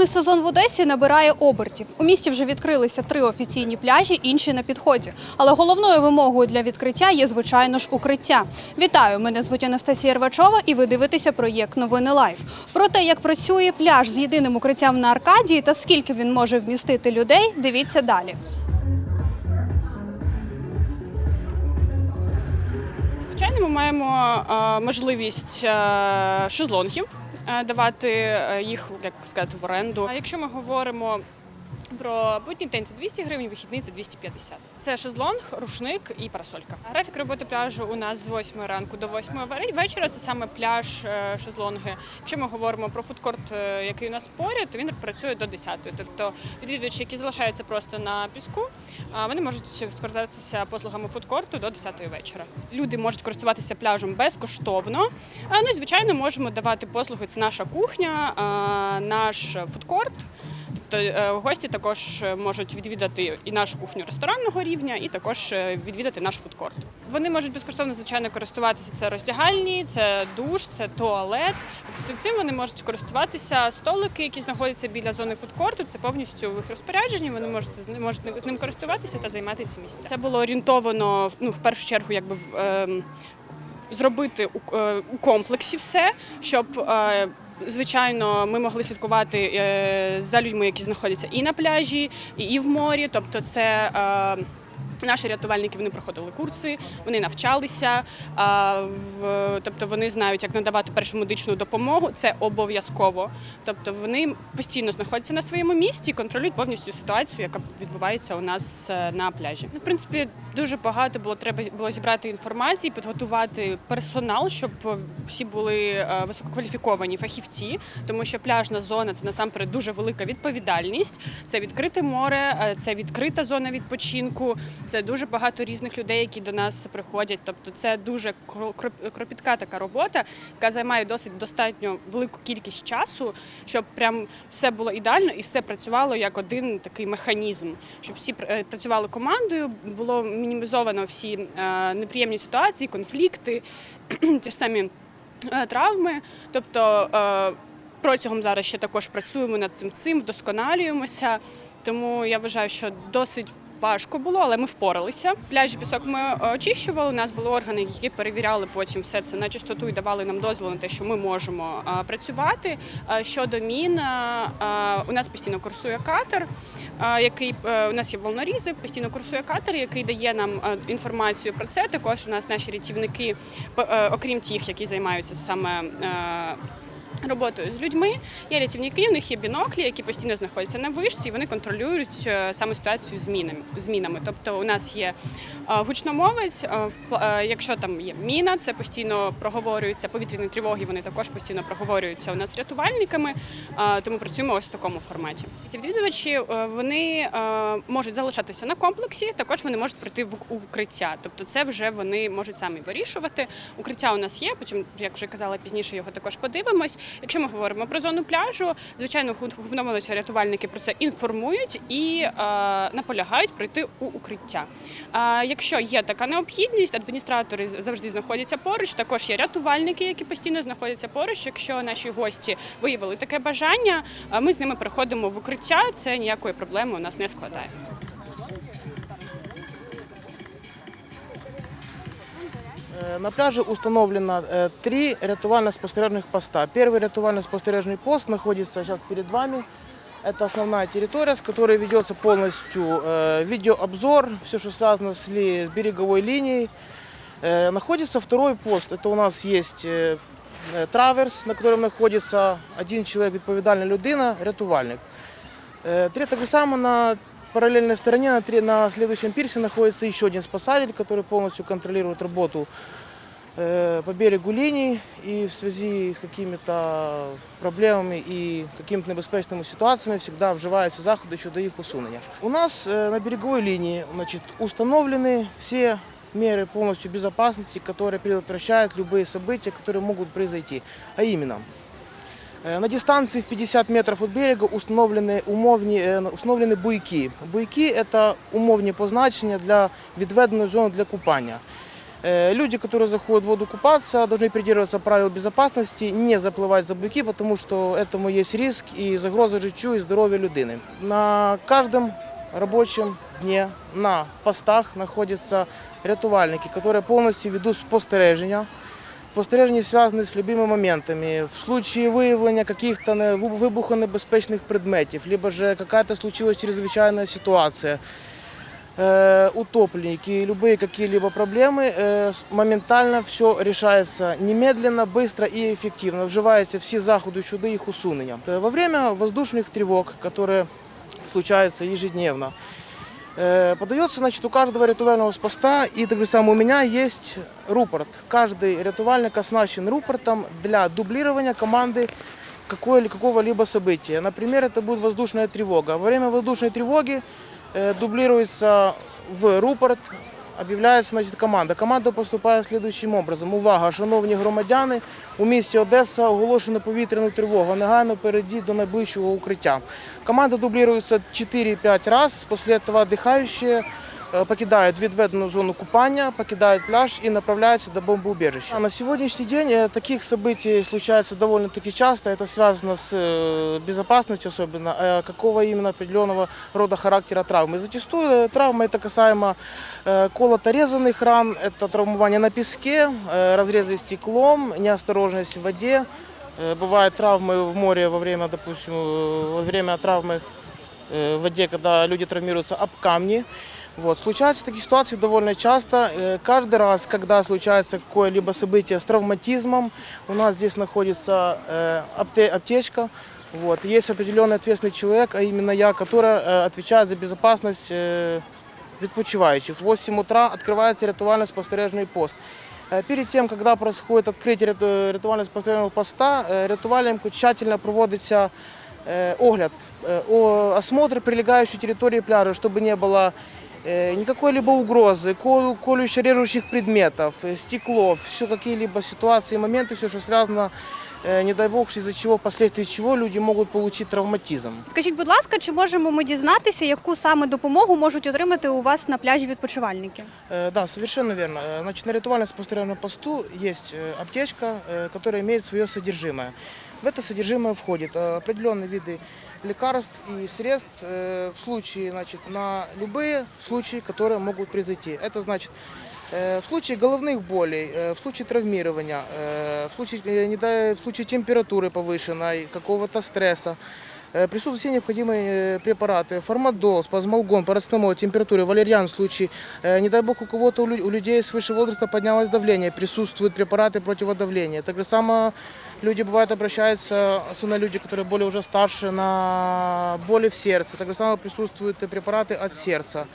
Курортний сезон в Одесі набирає обертів. У місті вже відкрилися три офіційні пляжі, інші на підході. Але головною вимогою для відкриття є, звичайно ж, укриття. Вітаю! Мене звуть Анастасія Рвачова, і ви дивитеся проєкт Новини Лайф. Про те, як працює пляж з єдиним укриттям на Аркадії та скільки він може вмістити людей, дивіться далі. Звичайно, ми маємо е, можливість е, шезлонгів давати е, їх, як сказати, в оренду. А якщо ми говоримо про будній день це 200 гривень, вихідний це 250. Це шезлонг, рушник і парасолька. Графік роботи пляжу у нас з 8 ранку до 8 ве- вечора. Це саме пляж, е, шезлонги. Якщо ми говоримо про фудкорт, е, який у нас поряд, то він працює до 10. Тобто відвідувачі, які залишаються просто на піску, вони можуть скористатися послугами фудкорту до 10 вечора. Люди можуть користуватися пляжем безкоштовно. Ну і звичайно, можемо давати послуги. Це наша кухня, наш фудкорт. Тобто е, гості також можуть відвідати і нашу кухню ресторанного рівня, і також е, відвідати наш фудкорт. Вони можуть безкоштовно, звичайно, користуватися це роздягальні, це душ, це туалет. Тобто цим вони можуть користуватися. Столики, які знаходяться біля зони фудкорту, це повністю в їх розпорядженні. Вони можуть можуть ним користуватися та займати ці місця. Це було орієнтовано ну в першу чергу, якби ем, зробити е, у комплексі все, щоб. Звичайно, ми могли слідкувати е, за людьми, які знаходяться і на пляжі, і, і в морі. Тобто, це е, наші рятувальники вони проходили курси, вони навчалися. Тобто вони знають, як надавати першу медичну допомогу. Це обов'язково. Тобто вони постійно знаходяться на своєму місці, контролюють повністю ситуацію, яка відбувається у нас е, на пляжі. Ну, в принципі, дуже багато було треба було зібрати інформації, підготувати персонал, щоб всі були е, висококваліфіковані фахівці, тому що пляжна зона це насамперед дуже велика відповідальність. Це відкрите море, е, це відкрита зона відпочинку. Це дуже багато різних людей, які до нас приходять. Тобто, це дуже кропітка така робота, яка займає досить достатньо велику кількість часу, щоб прям все було ідеально і все працювало як один такий механізм, щоб всі е, працювали командою, було мінімізовано всі е, неприємні ситуації, конфлікти, ті ж самі е, травми. Тобто протягом зараз ще також працюємо над цим цим, вдосконалюємося. Тому я вважаю, що досить. Важко було, але ми впоралися. Пляжі пісок ми е, очищували. У нас були органи, які перевіряли потім все це на чистоту і давали нам дозвіл на те, що ми можемо е, працювати. Е, Щодо мін, у нас постійно курсує катер, який у нас є волнорізи, постійно курсує катер, який дає нам інформацію про це. Також у нас наші рятівники, окрім тих, які займаються саме. Роботою з людьми є рятівники, у них є біноклі, які постійно знаходяться на вишці, і вони контролюють е, саме ситуацію змінами. змінами. Тобто у нас є е, гучномовець, е, якщо там є міна, це постійно проговорюється. Повітряні тривоги вони також постійно проговорюються у нас рятувальниками, тому працюємо ось в такому форматі. Ці відвідувачі вони можуть залишатися на комплексі, також вони можуть прийти в укриття. Тобто, це вже вони можуть самі вирішувати. Укриття у нас є, потім, як вже казала пізніше, його також подивимось. Якщо ми говоримо про зону пляжу, звичайно, гумновилися рятувальники про це інформують і е, наполягають прийти у укриття. А якщо є така необхідність, адміністратори завжди знаходяться поруч. Також є рятувальники, які постійно знаходяться поруч. Якщо наші гості виявили таке бажання, ми з ними переходимо в укриття. Це ніякої проблеми у нас не складає. На пляже установлено э, три рятувально-спостережных поста. Первый рятувально-спостережный пост находится сейчас перед вами. Это основная территория, с которой ведется полностью э, видеообзор, все, что связано с, ли- с береговой линией. Э, Находится второй пост. Это у нас есть э, э, траверс, на котором находится один человек, відповідальна людина, рятувальник. Э, Три так само на параллельной стороне, на, три- на следующем пирсе находится еще один спасатель, который полностью контролирует работу э, по берегу линий и в связи с какими-то проблемами и какими-то небезпечними ситуаціями всегда вживаються заходи щодо їх усунення. У нас э, на береговой линии значит, установлены все меры полностью безопасности, которые предотвращают любые события, которые могут произойти. А именно, Э, На дистанции в 50 метров от берега установлены, умовні, е, установлені буйки. Буйки – це умовні позначення для відведеної зони для купання. Э, Люди, которые заходят в воду купаться, должны придерживаться правил безопасности, не заплывать за буйки, потому что этому есть риск и загроза життю и здоровью людини. На каждом рабочем дне на постах находятся рятувальники, которые полностью ведут спостереження. Спостереження зв'язані з любими моментами. В случае виявлення каких-то не- вибу- вибухонебезпечних предметів, либо же какая-то случилась чрезвычайная ситуация, э, утопленники, любые какие-либо проблемы, э, с- моментально все решается немедленно, быстро и эффективно. Вживаються всі заходи щодо їх усунення. Э, Во время воздушных тревог, которые случаются ежедневно, Э, Подается, значит, у каждого рятувального поста, и так же самое у меня есть рупорт. Каждый рятувальник оснащен рупортом для дублирования команды какой- какого-либо события. Например, это будет воздушная тревога. Во время воздушной тревоги э, дублируется в рупорт, об'являється значить, команда. Команда поступає слідуючим образом. Увага, шановні громадяни, у місті Одеса оголошено повітряну тривогу. Негайно перейдіть до найближчого укриття. Команда дублируется 4-5 раз. После этого отдыхающие э, Покидают відведену зону купания, покидают пляж и направляются до бомбоубежища. На сегодняшний день э, таких событий случается довольно-таки часто. Это связано с э, безопасностью особенно, э, какого именно определенного рода характера травмы. Зачастую э, травма это касаемо э, колото-резанных ран, это травмование на песке, э, разрезы стеклом, неосторожность в воде. Э, Бывают травмы в море во время, допустим, э, во время травмы э, в воде, когда люди травмируются об камни. Вот. Случаются такие ситуации довольно часто. Э, Каждый раз, когда случается какое-либо событие с травматизмом, у нас здесь находится э, апте- аптечка. Вот. Есть определенный ответственный человек, а именно я, который э, отвечает за безопасность відпочиваючих. В 8 утра открывается рятувально-спостережный пост. Перед тем, когда происходит открытие ряту- рятувально-спостережного поста, рятувальником тщательно проводится огляд, осмотр прилегающей территории пляжа, чтобы не было э, никакой либо угрозы, кол- колюще-режущих предметов, э, стеклов, все какие-либо ситуации, моменты, все, что связано, э, не дай бог, из-за чего, впоследствии чего люди могут получить травматизм. Скажіть, будь ласка, чи можемо ми дізнатися, яку саме допомогу можуть отримати у вас на пляжі відпочивальники? Э, Да, совершенно верно. Э, Значит, на ритуально-спостережном посту есть э, аптечка, э, которая имеет свое содержимое. В это содержимое входит э, определенные виды лекарств и средств э, в случае, значит, на любые случаи, которые могут произойти. Это значит, э, в случае головных болей, э, в случае травмирования, э, в случае, э, в случае температуры повышенной, какого-то стресса, Э, Присутствуют все необходимые э, препараты. Формадол, спазмолгон, парацетамол, температура, валерьян в случае, э, не дай бог, у кого-то, у лю- у людей свыше возраста поднялось давление, присутствуют препараты противодавления. Так же само люди, бывает, обращаются, особенно люди, которые более уже старше, на боли в сердце. Так же само присутствуют препараты от сердца.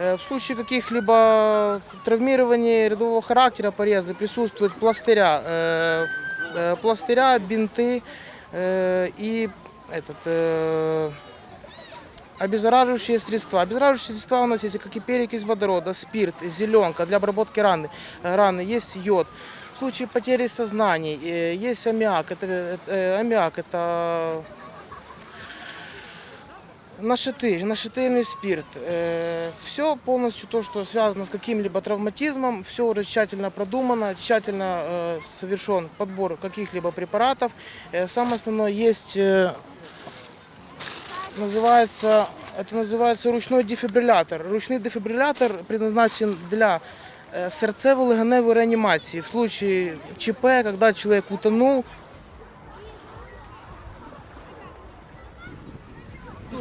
Э, В случае каких-либо травмирований рядового характера, порезы, присутствуют пластыря, э, э, пластыря, бинты э, и этот, э, обеззараживающие средства. Обеззараживающие средства у нас есть как и перекись водорода, спирт, зеленка для обработки раны. Э, раны есть йод. В случае потери сознаний э, есть аммиак. Это, э, аммиак это нашатырь, нашатырный спирт. Все полностью то, что связано с каким-либо травматизмом, все уже тщательно продумано, тщательно э, совершен подбор каких-либо препаратов. Э, Самое основное есть э, называется, это называется ручной дефибриллятор. Ручный дефибриллятор предназначен для э, сердцево-легеневой реанимации. В случае ЧП, когда человек утонул,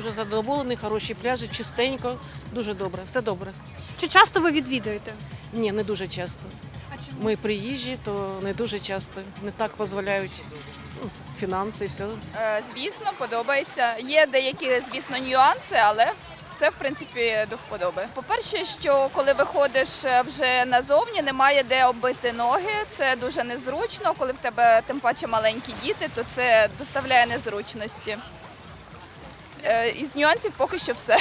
Дуже задоволений, хороші пляжі, чистенько, дуже добре, все добре. Чи часто ви відвідуєте? Ні, не дуже часто. А чому? Ми приїжджі, то не дуже часто. Не так дозволяють ну, фінанси і все. Е, Звісно, подобається. Є деякі, звісно, нюанси, але все в принципі до вподоби. По-перше, що коли виходиш е, вже назовні, немає де оббити ноги. Це дуже незручно. Коли в тебе тим паче маленькі діти, то це доставляє незручності. Е, Із нюансів поки що все.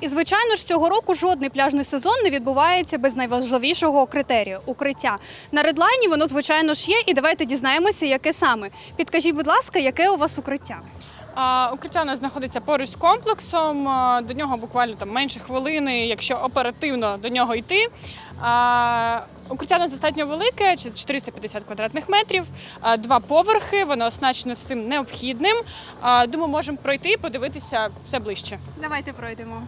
І звичайно ж цього року жодний пляжний сезон не відбувається без найважливішого критерію укриття. На редлайні воно звичайно ж є, і давайте дізнаємося, яке саме. Підкажіть, будь ласка, яке у вас укриття? Укриття у нас знаходиться поруч з комплексом. До нього буквально там менше хвилини, якщо оперативно до нього йти. Укриття у нас достатньо велике, чи- 450 квадратних метрів, два поверхи, воно оснащено всім необхідним. Думаю, можемо пройти і подивитися все ближче. Давайте пройдемо.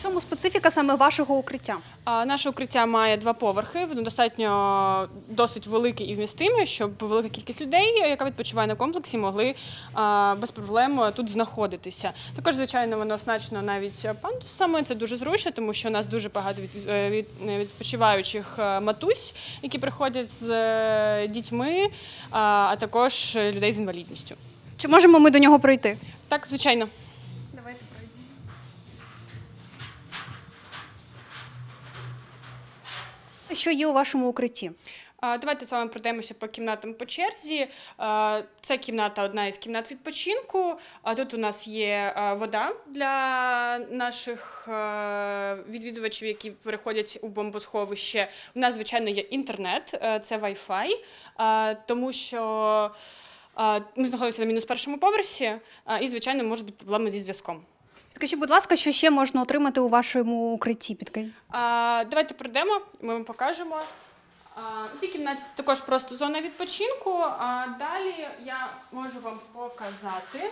В чому специфіка саме вашого укриття? А, Наше укриття має два поверхи. Воно достатньо досить велике і вмістиме, щоб велика кількість людей, яка відпочиває на комплексі, могли а, без проблем тут знаходитися. Також, звичайно, воно оснащено навіть пандусами. Це дуже зручно, тому що у нас дуже багато від, е, від, е, відпочиваючих е, матусь, які приходять з дітьми, а, а також людей з інвалідністю. Чи можемо ми до нього пройти? Так, звичайно. Що є у вашому укритті? Давайте з вами пройдемося по кімнатам по черзі. Це кімната одна із кімнат відпочинку. А тут у нас є вода для наших відвідувачів, які переходять у бомбосховище. У нас, звичайно, є інтернет, це Wi-Fi, тому що. Ми знаходимося на мінус першому поверсі, і, звичайно, можуть бути проблеми зі зв'язком. Скажіть, будь ласка, що ще можна отримати у вашому укритті? Підкажіть. А, давайте пройдемо, ми вам покажемо. А, в цій кімнаті також просто зона відпочинку. А далі я можу вам показати.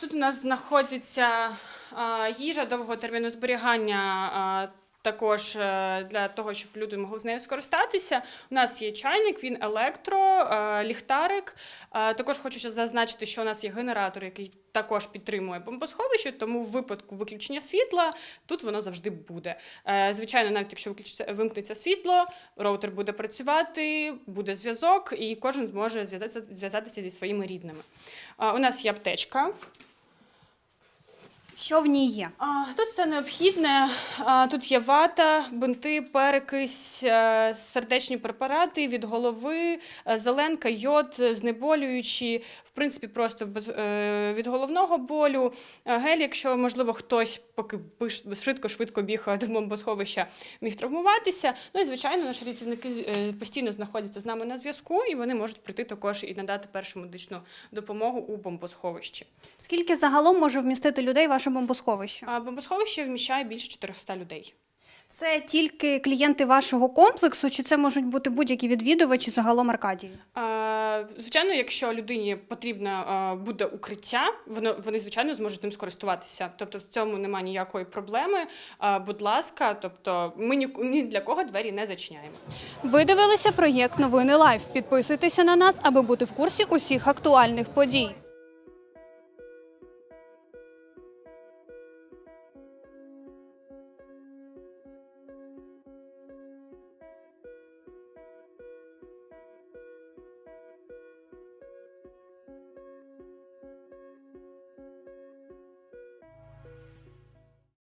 Тут у нас знаходиться їжа довгого терміну зберігання. Також е, для того, щоб люди могли з нею скористатися. У нас є чайник, він електро, е, ліхтарик. Е, Також хочу зазначити, що у нас є генератор, який також підтримує бомбосховище, тому в випадку виключення світла тут воно завжди буде. Звичайно, навіть якщо вимкнеться світло, роутер буде працювати, буде зв'язок, і кожен зможе зв'язатися, зі своїми рідними. У нас є аптечка. Що в ній є? А, Тут все необхідне. А, Тут є вата, бинти, перекись, е, сердечні препарати від голови, е, зеленка, йод, знеболюючі, в принципі, просто без, е, від головного болю. Гель, якщо, можливо, хтось, поки швидко-швидко біг до бомбосховища, міг травмуватися. Ну і, звичайно, наші рятівники постійно знаходяться з нами на зв'язку, і вони можуть прийти також і надати першу медичну допомогу у бомбосховищі. Скільки загалом може вмістити людей ваше бомбосховище? А Бомбосховище вміщає більше 400 людей. Це тільки клієнти вашого комплексу, чи це можуть бути будь-які відвідувачі загалом Аркадії? А, Звичайно, якщо людині потрібно а, буде укриття, воно вони звичайно зможуть ним скористуватися. Тобто в цьому немає ніякої проблеми. А, Будь ласка, тобто ми ні, ні для кого двері не зачиняємо. Ви дивилися проєкт Новини Лайф. Підписуйтеся на нас, аби бути в курсі усіх актуальних подій.